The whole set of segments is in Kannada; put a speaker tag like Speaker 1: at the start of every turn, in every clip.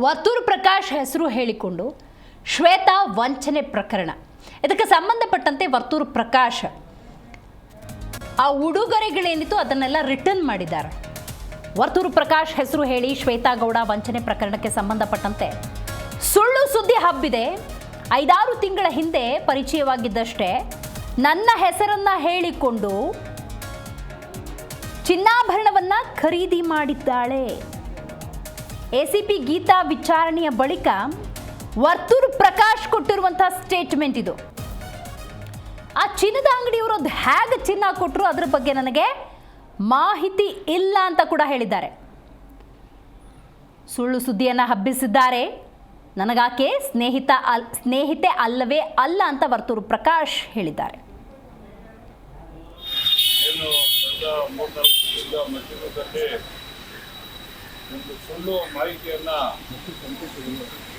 Speaker 1: ವರ್ತೂರು ಪ್ರಕಾಶ್ ಹೆಸರು ಹೇಳಿಕೊಂಡು ಶ್ವೇತಾ ವಂಚನೆ ಪ್ರಕರಣ. ಇದಕ್ಕೆ ಸಂಬಂಧಪಟ್ಟಂತೆ ವರ್ತೂರು ಪ್ರಕಾಶ್ ಆ ಉಡುಗೊರೆಗಳೇನಿತ್ತು ಅದನ್ನೆಲ್ಲ ರಿಟರ್ನ್ ಮಾಡಿದ್ದಾರೆ. ವರ್ತೂರು ಪ್ರಕಾಶ್ ಹೆಸರು ಹೇಳಿ ಶ್ವೇತಾ ಗೌಡ ವಂಚನೆ ಪ್ರಕರಣಕ್ಕೆ ಸಂಬಂಧಪಟ್ಟಂತೆ ಸುಳ್ಳು ಸುದ್ದಿ ಹಬ್ಬಿದೆ. ಐದಾರು ತಿಂಗಳ ಹಿಂದೆ ಪರಿಚಯವಾಗಿದ್ದಷ್ಟೇ. ನನ್ನ ಹೆಸರನ್ನ ಹೇಳಿಕೊಂಡು ಚಿನ್ನಾಭರಣವನ್ನ ಖರೀದಿ ಮಾಡಿದ್ದಾಳೆ. ಎಸಿಪಿ ಗೀತಾ ವಿಚಾರಣೆಯ ಬಳಿಕ ವರ್ತೂರು ಪ್ರಕಾಶ್ ಕೊಟ್ಟಿರುವಂತಹ ಸ್ಟೇಟ್ಮೆಂಟ್ ಇದು. ಆ ಚಿನ್ನದ ಅಂಗಡಿಯವರು ಅದು ಹೇಗೆ ಚಿನ್ನ ಕೊಟ್ಟರು ಅದ್ರ ಬಗ್ಗೆ ನನಗೆ ಮಾಹಿತಿ ಇಲ್ಲ ಅಂತ ಕೂಡ ಹೇಳಿದ್ದಾರೆ. ಸುಳ್ಳು ಸುದ್ದಿಯನ್ನು ಹಬ್ಬಿಸಿದ್ದಾರೆ. ನನಗಾಕೆ ಸ್ನೇಹಿತ ಅಲ್, ಸ್ನೇಹಿತೆ ಅಲ್ಲವೇ ಅಲ್ಲ ಅಂತ ವರ್ತೂರು ಪ್ರಕಾಶ್ ಹೇಳಿದ್ದಾರೆ.
Speaker 2: ಏನು ಒಂದು ಸುಳ್ಳು ಮಾಹಿತಿಯನ್ನ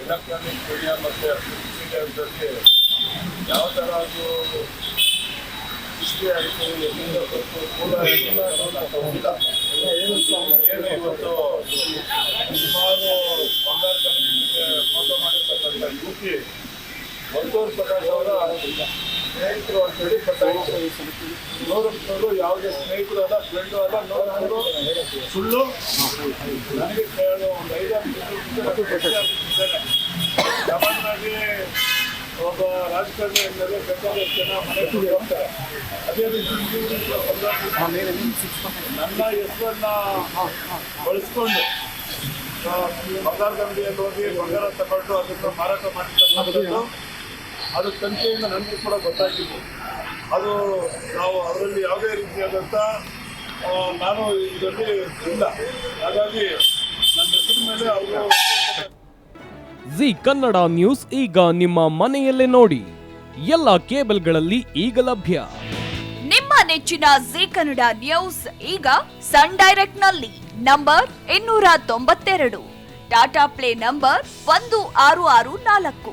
Speaker 2: ಎಲೆಕ್ಟ್ರಾನಿಕ್ ಮೀಡಿಯಾ ಮತ್ತು ಮೀಡಿಯಾದಲ್ಲಿ ಯಾವ ತರ ಅದು ಸೃಷ್ಟಿ ಆಯಿತು ಎಲ್ಲಿಂದ ಬಂತು ಮೂಲ. ಏನು ಇವತ್ತು ಸುಮಾರು ವರ್ತೂರ್ ಪ್ರಕಾಶ್ ಅವರ ಸ್ನೇಹಿತರು ಅಂತೇಳಿ ನೂರಕ್ಕೂ ಯಾವುದೇ ಸ್ನೇಹಿತರು ಅಲ್ಲ ಫ್ರೆಂಡು ಅಲ್ಲ ನೂರಕ್ಕೂ ಸುಳ್ಳು. ನನಗೆ ಕೇಳೋ ಒಂದು ಐದಾರು ಸಾಮಾನ್ಯವಾಗಿ ಒಬ್ಬ ರಾಜಕಾರಣಿ ಎಂದರೆ ಬೇಕಾದಷ್ಟು ಜನ ಮನೆ ಬಿಟ್ಟು ಹೋಗ್ತಾರೆ. ಅದೇ ರೀತಿ ನನ್ನ ಹೆಸರನ್ನ ಬಳಸ್ಕೊಂಡು ಬಂಗಾರದ ಅಂಗಡಿಯಲ್ಲಿ ಹೋಗಿ ಬಂಗಾರ ತಗೊಂಡು ಅದನ್ನು ಮಾರಾಟ ಮಾಡಿರ್ತಕ್ಕಂಥದ್ದು ಅದು ತನಿಖೆಯಿಂದ ನನಗೂ ಕೂಡ ಗೊತ್ತಾಗಿದ್ದು ಅದು ನಾವು ಅದರಲ್ಲಿ ಯಾವುದೇ ರೀತಿಯಾದಂಥ ನಾನು ಇದರಲ್ಲಿ ಇಲ್ಲ. ಹಾಗಾಗಿ ನನ್ನ ಹೆಸರು ಮೇಲೆ ಅವರು
Speaker 3: ಜಿ ಕನ್ನಡ ನ್ಯೂಸ್ ಈಗ ನಿಮ್ಮ ಮನೆಯಲ್ಲೇ ನೋಡಿ. ಎಲ್ಲ ಕೇಬಲ್ಗಳಲ್ಲಿ ಈಗ ಲಭ್ಯ.
Speaker 4: ನಿಮ್ಮ ನೆಚ್ಚಿನ ಜಿ ಕನ್ನಡ ನ್ಯೂಸ್ ಈಗ ಸನ್ ಡೈರೆಕ್ಟ್ನಲ್ಲಿ ನಂಬರ್ ಇನ್ನೂರ ತೊಂಬತ್ತೆರಡು. ಟಾಟಾ ಪ್ಲೇ ನಂಬರ್ ಒಂದು ಆರು ಆರು ನಾಲ್ಕು.